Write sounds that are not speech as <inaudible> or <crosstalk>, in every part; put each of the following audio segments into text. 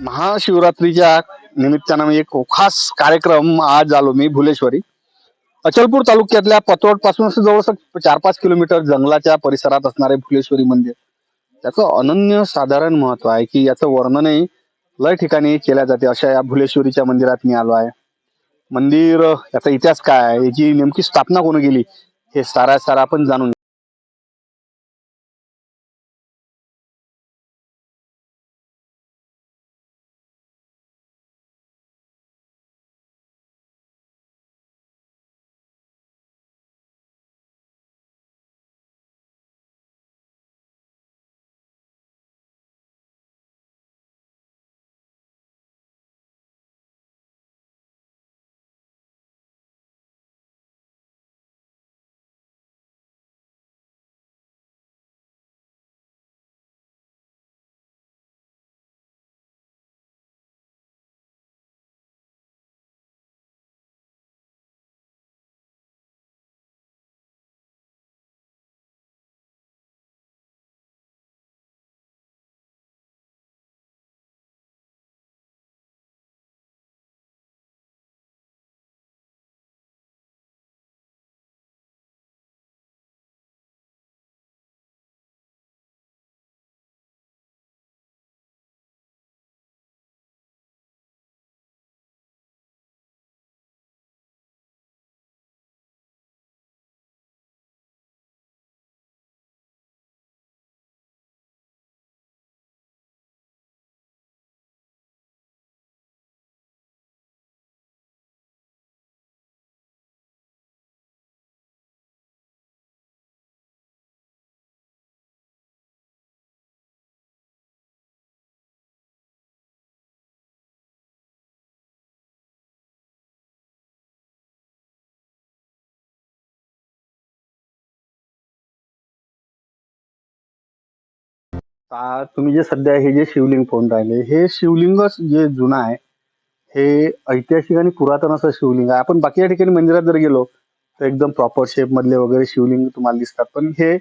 महाशिवरात्रीच्या निमित्तानं मी एक खास कार्यक्रम आज आलो मी भुलेश्वरी. अचलपूर तालुक्यातल्या पतोडपासून असं जवळच चार पाच किलोमीटर जंगलाच्या परिसरात असणारे भुलेश्वरी मंदिर. त्याचं अनन्य साधारण महत्त्व आहे की याचं वर्णनही लय ठिकाणी केल्या जाते अशा या भुलेश्वरीच्या मंदिरात मी आलो आहे. मंदिर याचा इतिहास काय आहे याची नेमकी स्थापना कोण केली हे सारा सारा आपण जाणून तुम्ही जे सध्या हे जे शिवलिंग पाहून राहिले हे शिवलिंगच जे जुनं आहे हे ऐतिहासिक आणि पुरातन असं शिवलिंग आहे. आपण बाकी ठिकाणी मंदिरात जर गेलो तर एकदम प्रॉपर शेप मधले वगैरे शिवलिंग तुम्हाला दिसतात. पण हे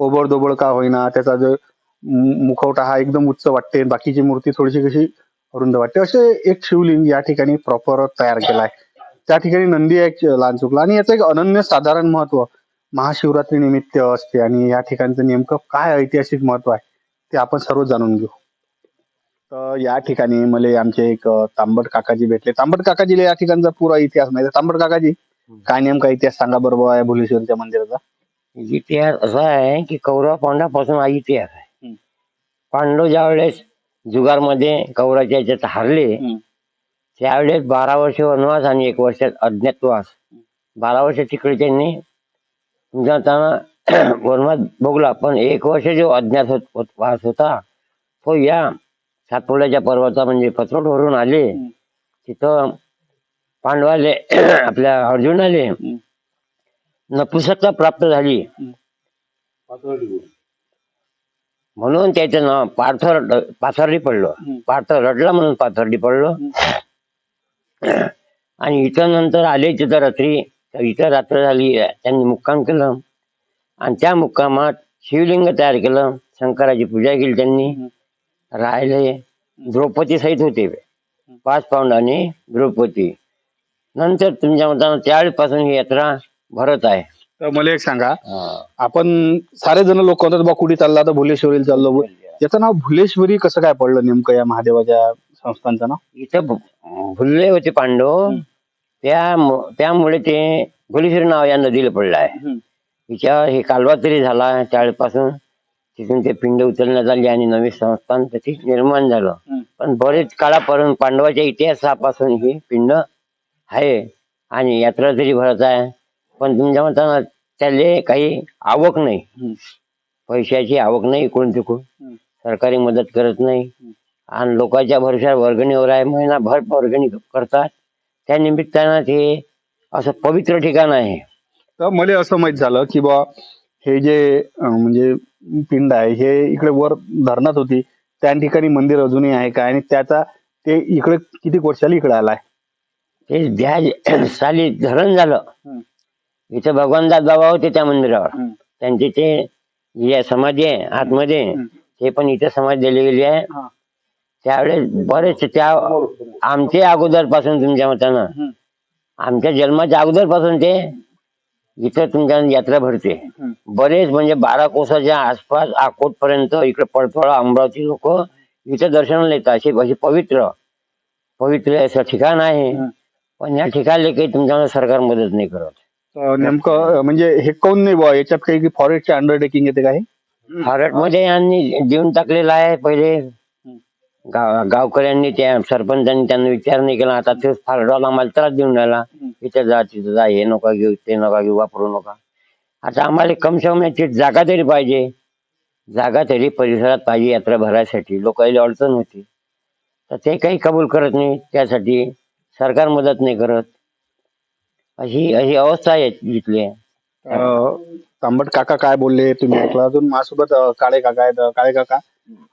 ओबडदोबड का होईना त्याचा जो मुखवटा हा एकदम उच्च वाटते बाकीची मूर्ती थोडीशी कशी रुंद वाटते. असे एक शिवलिंग या ठिकाणी प्रॉपर तयार केला आहे. त्या ठिकाणी नंदी आहे एक लहान चुकला. आणि याचं एक अनन्य साधारण महत्त्व महाशिवरात्री निमित्त असते. आणि या ठिकाणचं नेमकं काय ऐतिहासिक महत्त्व आहे? ते आपण सर्व जाणून घेऊ. तर या ठिकाणी मला आमचे एक तांबट काकाजी भेटले. तांबट काकाजीला या ठिकाणचा पुरा इतिहास माहिती. तांबट काकाजी काय नेमका इतिहास सांगा बरोबर आहे भुलेश्वरच्या मंदिराचा? इतिहास असा आहे की कौरव पांडवापासून हा इतिहास आहे. पांडव ज्यावेळेस जुगारमध्ये कौरवाच्या याच्यात हारले. त्यावेळेस बारा वर्ष वनवास आणि एक वर्ष अज्ञातवास. बारा वर्ष तिकडे त्यांनी जाताना <clears throat> वनवास भोगला पण एक वर्ष जो अज्ञात होत होत- वास होता तो या सातपुड्याच्या पर्वता म्हणजे पत्रोडवरून आले. तिथं पांडवाले <clears throat> आपल्या अर्जुनाले. नपुसकता प्राप्त झाली. म्हणून त्याचं नाव पार्थ रड- पाथर्डी पडलं. पार्थ रडला म्हणून पाथर्डी पडलं. <clears throat> आणि इथं नंतर आले तिथं रात्री. तर इथं रात्र झाली त्यांनी मुक्काम केलं. आणि त्या मुक्कामात शिवलिंग तयार केलं शंकराची पूजा केली त्यांनी. राहिले द्रौपदी सहित होते. पाच पाऊंड आणि द्रौपदी. नंतर तुमच्या मतानं त्यावेळेपासून ही यात्रा भरत आहे. तर मला एक सांगा. आपण सारे जण लोक म्हणतात बा कुठे चालला तर भुलेश्वरीला चाललो. याचं नाव भुलेश्वरी कसं काय पडलं नेमकं या महादेवाच्या संस्थांचं नाव? इथं भुलले होते पांडव. त्या त्यामुळे ते भुलेश्वरी नाव या नदीला पडलं आहे. हिच्यावर हे कालवा तरी झाला त्यावेळेपासून तिथून ते पिंड उचलण्यात आली आणि नवीन संस्थान त्याची निर्माण झालं. पण बरेच काळापर्यंत पांडवाच्या इतिहासापासून ही पिंड आहे आणि यात्रा तरी भरत आहे. पण तुमच्या मतानं त्याले काही आवक नाही. पैशाची आवक नाही इकडून तिकडून. सरकारी मदत करत नाही. आणि लोकांच्या भरोश्यावर वर्गणीवर आहे महिनाभर वर्गणी करतात. त्या निमित्तानं ते असं पवित्र ठिकाण आहे. तर मला असं माहीत झालं की बा हे जे म्हणजे पिंड आहे हे इकडे वर धरणात होती त्या ठिकाणी मंदिर अजूनही आहे का आणि त्याचा ते इकडे किती वर्षाला इकडे आलाय ते द्या साली धरण झालं. इथं भगवान दादा होते त्या मंदिरावर. त्यांचे ते जे समाधी आहे आतमध्ये. ते पण इथं समाधी दिली गेली आहे. त्यावेळेस बरेचसे त्या आमच्या अगोदरपासून तुमच्या मतानं. आमच्या जन्माच्या अगोदरपासून ते इथं तुमच्या यात्रा भरते. बरेच म्हणजे बारा कोसाच्या आसपास अकोट पर्यंत इकडे पडतोळा अमरावती लोक इथं दर्शनाला येतात असे असे पवित्र पवित्र असं ठिकाण आहे. पण या ठिकाणी काही तुमच्या सरकार मदत नाही करत. नेमकं म्हणजे हे कोण नाही बुवा? याच्यात काही फॉरेस्टची अंडरटेकिंग येते का हे? फारटमध्ये यांनी देऊन टाकलेला आहे पहिले. गाव गावकऱ्यांनी त्या सरपंचांनी त्यांना विचार नाही केला. आता ते फारडवाला आम्हाला त्रास देऊन राहिला. इथे जा तिथे जा हे नका घेऊ ते नका घेऊ वापरू नका. आता आम्हाला कम से कम याची जागा तरी पाहिजे. जागा तरी परिसरात पाहिजे यात्रा भरायसाठी लोकांना अडचण होती. तर ते काही कबूल करत नाही. त्यासाठी सरकार मदत नाही करत. अशी अशी अवस्था आहे इथली. तांबट काका काय बोलले तुम्ही ऐकलं? अजून माझ्यासोबत अं, काळे काका आहेत अं, काळे काका.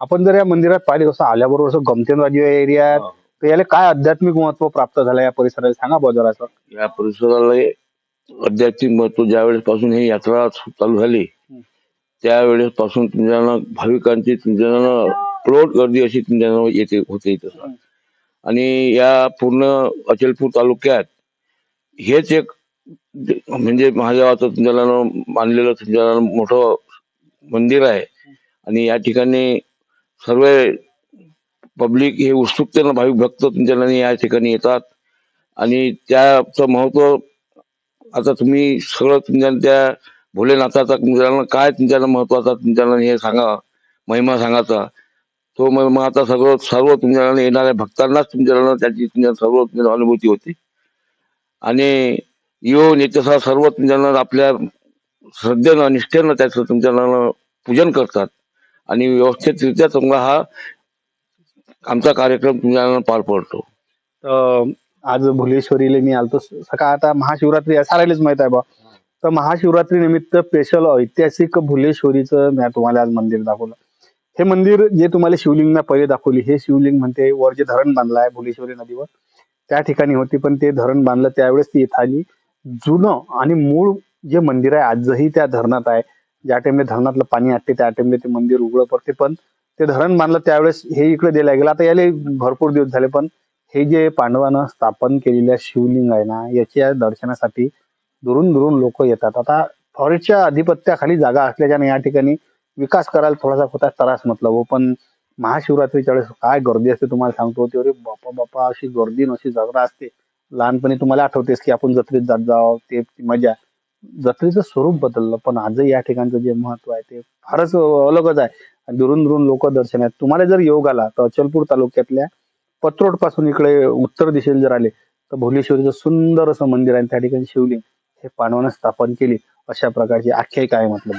आपण जर या मंदिरात पाहिले कसं आल्याबरोबर असं गमतीन राजू या एरियात तर याला काय आध्यात्मिक महत्त्व प्राप्त झालं या परिसराला? सांगा बुवा जरा या परिसराला आध्यात्मिक महत्त्व ज्या वेळेस पासून ही यात्रा चालू झाली त्यावेळेस पासून तुमच्या भाविकांची तुमच्या प्लॉट गर्दी अशी तुमच्या येते होते इथं. आणि या पूर्ण अचलपूर तालुक्यात हेच एक म्हणजे महादेवाचं तुमच्या मानलेलं तुमच्या मोठं मंदिर आहे. आणि या ठिकाणी सर्व पब्लिक हे उत्सुकतेनं भाविक भक्त तुमच्या या ठिकाणी येतात. आणि त्याचं महत्त्व आता तुम्ही सगळं तुमच्या त्या भोलेनाथाचा तुमच्या काय तुमच्याला महत्त्वाचा तुमच्याला हे सांगा महिमा सांगायचा. तो महिमा आता सगळं सर्व तुमच्या येणाऱ्या भक्तांनाच तुमच्या त्याची तुमच्या सर्व तुमच्या अनुभूती होती. आणि येऊन याच्या सर्व तुमच्या आपल्या श्रद्धेनं निष्ठेनं त्याचं तुमच्या पूजन करतात. आणि व्यवस्थितरित्या तुम्हाला हा आमचा कार्यक्रम तुमच्या पार पडतो. आज भुलेश्वरीला मी आलतो. सकाळ आता महाशिवरात्री असा सारायलाच माहीत आहे बा. तर महाशिवरात्री निमित्त स्पेशल ऐतिहासिक भुलेश्वरीचं मी तुम्हाला आज मंदिर दाखवलं. हे मंदिर जे तुम्हाला शिवलिंग पहिले दाखवली हे शिवलिंग म्हणते वर जे धरण बांधलं आहे भुलेश्वरी नदीवर त्या ठिकाणी होती. पण ते धरण बांधलं त्यावेळेस ती इथं आली. जुनं आणि मूळ जे मंदिर आहे आजही त्या धरणात आहे. ज्या टाइमला धरणातलं पाणी आटते त्या टाइमला ते मंदिर उघडं पडते. पण ते धरण बांधलं त्यावेळेस हे इकडे दिल्या गेलं. आता याला भरपूर दिवस झाले पण हे जे पांडवानं स्थापन केलेल्या शिवलिंग आहे ना याच्या दर्शनासाठी दुरून दुरून लोक येतात. आता फॉरेस्टच्या अधिपत्याखाली जागा असल्याच्या या ठिकाणी विकास करायला थोडासा होता त्रास म्हटलं हो. पण महाशिवरात्रीच्या वेळेस काय गर्दी असते तुम्हाला सांगतो. ते बापा बापा अशी गर्दी नशी जत्रा असते. लहानपणी तुम्हाला आठवतेस की आपण जत्रेत जात जावं ते ती मजा. जत्रेचं स्वरूप बदललं पण आजही या ठिकाणचं जे महत्त्व आहे ते फारच अलगच आहे. आणि दुरून दुरून लोक दर्शन आहेत तुम्हाला जर योग आला तर अचलपूर तालुक्यातल्या पत्रोडपासून इकडे उत्तर दिशेला जर आले तर भुलेश्वरीचं सुंदर असं मंदिर आहे त्या ठिकाणी शिवलिंग हे पांडवानं स्थापन केली अशा प्रकारची आख्यायिका आहे म्हटलं